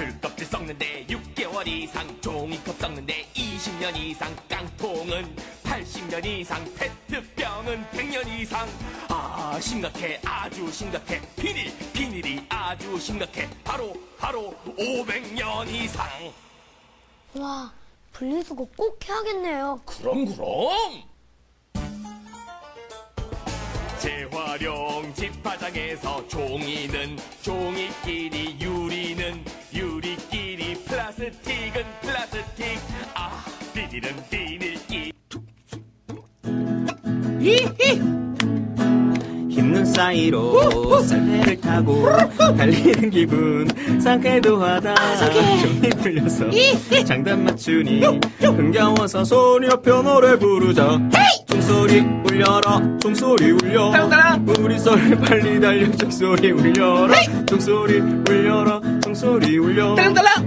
귤껍질 썩는데 6개월 이상 종이컵 썩는데 20년 이상 깡통은 80년 이상 페트병은 100년 이상. 아 심각해 아주 심각해. 비닐 비닐이 아주 심각해. 바로 바로 500년 이상. 와, 분리수거 꼭 해야겠네요. 그럼 그럼. 재활용 집화장에서 종이는 종이끼리 유 아 비닐은 비닐끼리 흰눈 사이로 썰매를 타고 달리는 기분. 상쾌도 하다. 종이 풀려서 장단 맞추니 흥겨워서 소리 높여 노래 부르자. 종소리 울려라. 종소리 울려. 우리 썰 빨리 달려. 종소리 울려라. 종소리 울려라 종소리 울려.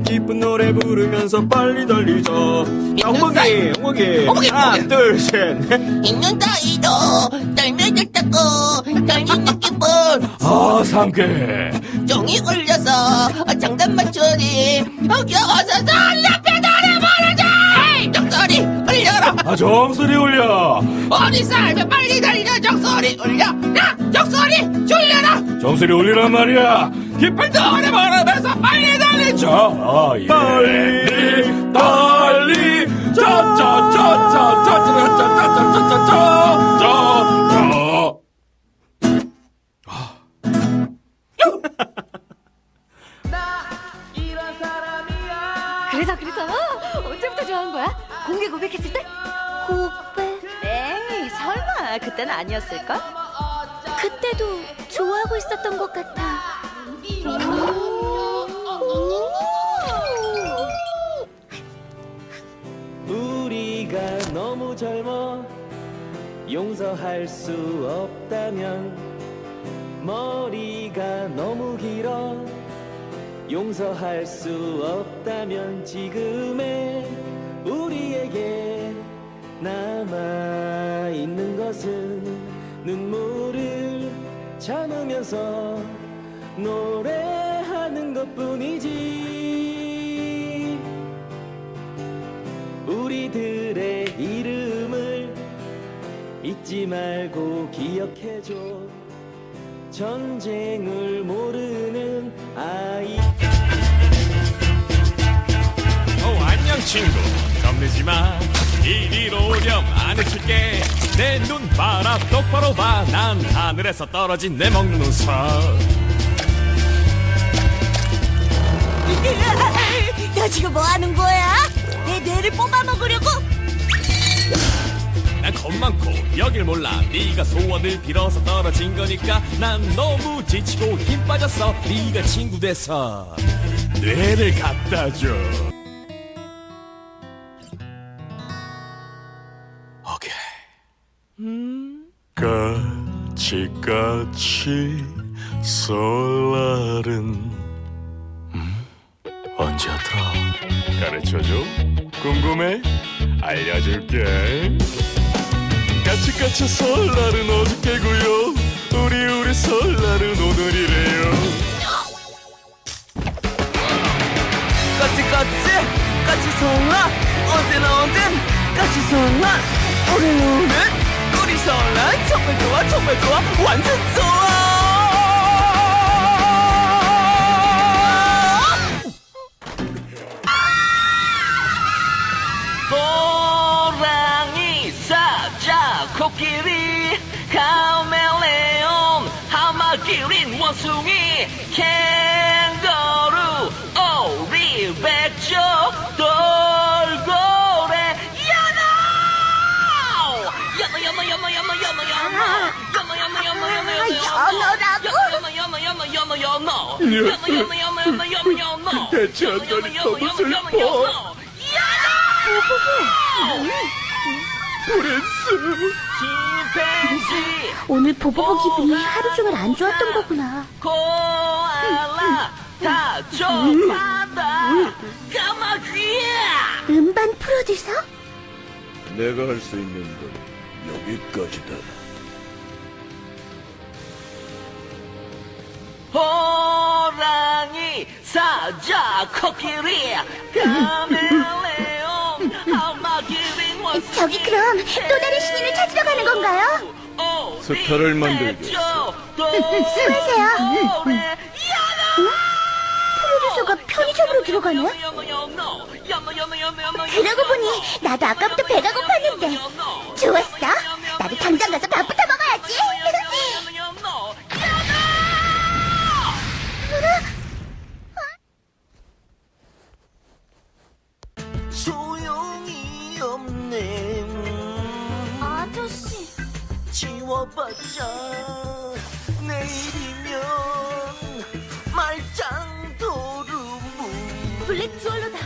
기쁜 노래 부르면서 빨리 달리자 엉덩이. 엉덩이 하나 둘셋. 있는 따위도 떨면을 타고 달리는 기분 아 상쾌해 종이 울려서 장단 맞추니 흥겨워서 소리 앞에 노래 부르자 종소리 울려라. 아 정수리 울려. 어디 살면 빨리 달려 종소리 울려. 라 종소리 졸려라. 정수리 울리란 말이야. 기쁜 노래 달리자 아, 예. 빨리, 빨리 짜짜짜짜짜짜짜짜짜짜짜짜짜짜 그래서 그래서 언제부터 좋아한 거야? 공개 고백했을 때? 고백? 에이, 설마 그땐 아니었을까? 그때도 좋아하고 있었던 것 같아. 우리가 너무 젊어 용서할 수 없다면 머리가 너무 길어 용서할 수 없다면 지금의 우리에게 남아 있는 것은 눈물을 참으면서 노래하는 것뿐이지. 잊지 말고 기억해줘. 전쟁을 모르는 아이. 어 안녕 친구. 겁내지 마. 이리로 오렴. 안 해줄게. 내 눈 봐라 똑바로 봐 난 하늘에서 떨어진 내 먹는 우석 너 지금 뭐 하는 거야? 내 뇌를 뽑아 먹으려고? 난겁 많고 여길 몰라. 네가 소원을 빌어서 떨어진 거니까 난 너무 지치고 힘 빠졌어 네가 친구 돼서 뇌를 갖다 줘. 오케이. 까치까치 설날은 음? 언제였더라? 가르쳐줘. 궁금해? 알려줄게 까치까치 설날은 어저께고요. 우리 우리 설날은 오늘이래요. 까치까치 까치설날. 언제나 언젠 까치설날. 오늘 오늘 우리 설날. 정말 좋아 정말 좋아. 완전 좋아 코끼리 카멜레온 하마 기린 원숭이 캥거루 오리 백조 돌고래 연어 연어 연어 연어 연어 연어 연어 연어 연어 연어 연어 연어 연어라고? 연어 연어 연어 연어 연어 연어 연어 연어 연어 연어 연어 연어 대체 안더니 너무 슬퍼. 침팬지 오늘 보보보 기분이 하루 종일 안 좋았던 거구나. 코알라 다좁아다 까마귀야 음반 프로듀서? 내가 할 수 있는 건 여기까지다. 호랑이 사자 코끼리 원숭이 저기 그럼 또 다른 신인을 찾으러 가는 건가요? 스타를 만들겠어. 수고하세요. 프로듀서가 편의점으로 들어가네? 그러고 보니 나도 아까부터 배가 고팠는데 좋았어 나도 당장 가서 밥부터 지워봤자 내일이면 말짱 도루묵. 블랙 주얼로다